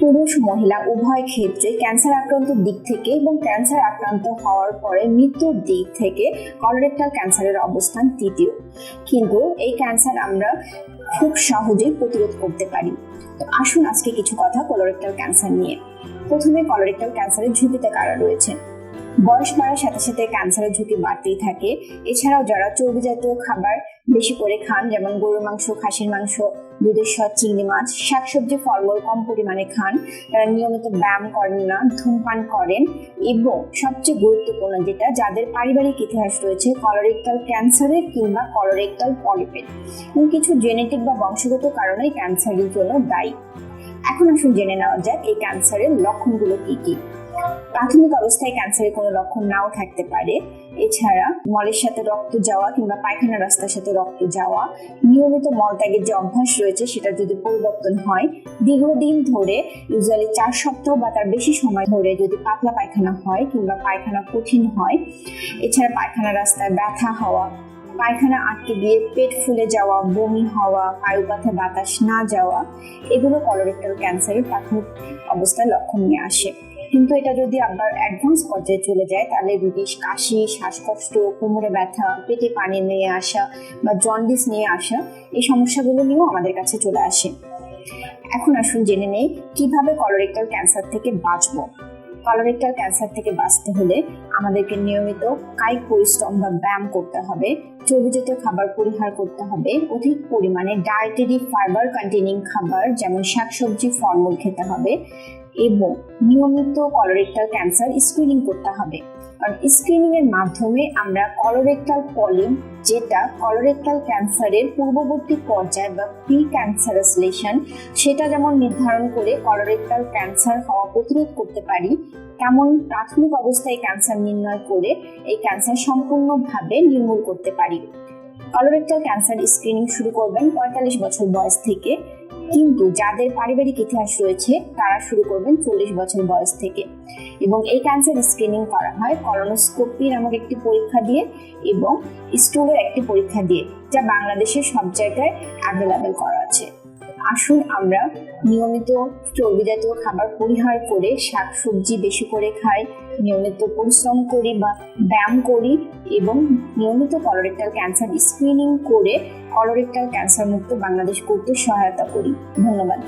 পুরুষ মহিলা উভয় ক্ষেত্রে ক্যান্সার আক্রান্ত দিক থেকে এবং ক্যান্সার আক্রান্ত হওয়ার পরে মৃত্যুর দিক থেকে কলোরেক্টাল ক্যান্সারের অবস্থান তৃতীয়। কিন্তু এই ক্যান্সার আমরা খুব সহজেই প্রতিরোধ করতে পারি। তো আসুন আজকে কিছু কথা কলোরেক্টাল ক্যান্সার নিয়ে। প্রথমে কলোরেক্টাল ক্যান্সারের ঝুঁকিতে কারা রয়েছে? বয়স বাড়ার সাথে সাথে ক্যান্সারের ঝুঁকি বাড়তেই থাকে। এছাড়াও যারা চর্বি জাতীয় খাবার বেশি করে খান, যেমন গরুর মাংস, খাসির মাংস দুধের স্বাদ চিংড়ি মাছ, শাকসবজি, ফলমূল কম পরিমাণে খান। তারা নিয়মিত ব্যায়াম করেন না, ধূমপান করেন এবং সবচেয়ে গুরুত্বপূর্ণ যেটা, যাদের পারিবারিক ইতিহাস রয়েছে কলোরেক্টাল ক্যান্সারের কিংবা কলোরেক্টাল এবং কিছু জেনেটিক বা বংশগত কারণে ক্যান্সারের জন্য দায়ী। এখন আসুন জেনে নেওয়া যাক, এই ক্যান্সারের লক্ষণগুলো কি কি? প্রাথমিক অবস্থায় ক্যান্সারের কোনো লক্ষণ নাও থাকতে পারে। এছাড়া মলের সাথে রক্ত যাওয়া কিংবা পায়খানা রাস্তার সাথে রক্ত যাওয়া, নিয়মিত মলত্যাগের যে অভ্যাস রয়েছে সেটা যদি পরিবর্তন হয়, দীর্ঘদিন ধরে ইউজুয়ালি চার সপ্তাহ বা তার বেশি সময় ধরে যদি পাতলা পায়খানা হয় কিংবা পায়খানা কঠিন হয়, এছাড়া পায়খানা রাস্তায় ব্যথা হওয়া পায়খানা আটকে গিয়ে পেট ফুলে যাওয়া, বমি হওয়া বায়ুপথে বাতাস না যাওয়া, এগুলো কলোরেক্টাল ক্যান্সারের প্রাথমিক অবস্থায় লক্ষণ নিয়ে আসে। কিন্তু এটা যদি আবার অ্যাডভান্স পর্যায়ে চলে যায়, তাহলে রুগীর কাশি, শ্বাসকষ্ট, কোমরে ব্যথা, পেটে পানি নিয়ে আসা বা জন্ডিস নিয়ে আসা এই সমস্যাগুলো নিয়েও আমাদের কাছে চলে আসে। এখন আসুন জেনে নেই, কীভাবে কলোরেক্টাল ক্যান্সার থেকে বাঁচবো? কলোরেক্টাল ক্যান্সার থেকে বাঁচতে হলে আমাদেরকে নিয়মিত কায়িক পরিশ্রম বা ব্যায়াম করতে হবে চর্বিজাতীয় খাবার পরিহার করতে হবে, অধিক পরিমাণে ডায়েটেরি ফাইবার কন্টেনিং খাবার, যেমন শাকসবজি, ফলমূল খেতে হবে। এবং নিয়মিত কলোরেক্টাল ক্যান্সার স্ক্রিনিং করতে হবে। কারণ স্ক্রিনিং এর মাধ্যমে আমরা কলোরেক্টাল পলিপ যেটা কলোরেক্টাল ক্যান্সারের পূর্ববর্তী পর্যায় বা প্রি ক্যান্সারাস লেশন সেটা যেমন নির্ধারণ করে কলোরেক্টাল ক্যান্সার হওয়া প্রতিরোধ করতে পারি, তেমন প্রাথমিক অবস্থায় ক্যান্সার নির্ণয় করে এই ক্যান্সার সম্পূর্ণভাবে নির্মূল করতে পারি। কলোরেক্টাল ক্যান্সার স্ক্রিনিং শুরু করবেন পঁয়তাল্লিশ বছর বয়স থেকে। কিন্তু যাদের পারিবারিক ইতিহাস রয়েছে, তারা শুরু করবেন চল্লিশ বছর বয়স থেকে। এবং এই ক্যান্সার স্ক্রিনিং করা হয় কলোনোস্কোপি নামক একটি পরীক্ষা দিয়ে এবং স্টুলের একটি পরীক্ষা দিয়ে, যা বাংলাদেশের সব জায়গায় অ্যাভেলেবেল করা আসুন আমরা নিয়মিত চর্বি জাতীয় খাবার পরিহার করে শাক সবজি বেশি করে খাই, নিয়মিত পরিশ্রম করি বা ব্যায়াম করি এবং নিয়মিত কলোরেক্টাল ক্যান্সার স্ক্রিনিং করে কলোরেক্টাল ক্যান্সার মুক্ত বাংলাদেশ করতে সহায়তা করি। ধন্যবাদ।